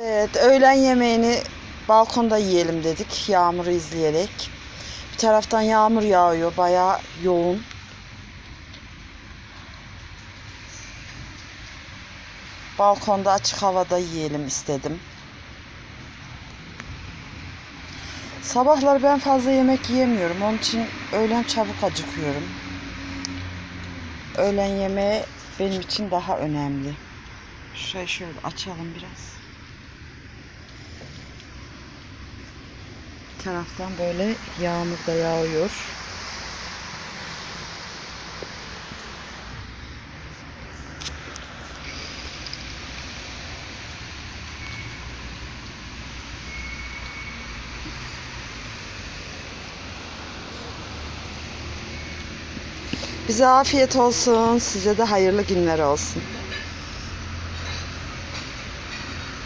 Evet, öğlen yemeğini balkonda yiyelim dedik yağmuru izleyerek. Bir taraftan yağmur yağıyor, bayağı yoğun. Balkonda açık havada yiyelim istedim. Sabahları ben fazla yemek yiyemiyorum. Onun için öğlen çabuk acıkıyorum. Öğlen yemeği benim için daha önemli. Şurayı şöyle açalım biraz. Taraftan böyle yağmur da yağıyor. Bize afiyet olsun, size de hayırlı günler olsun.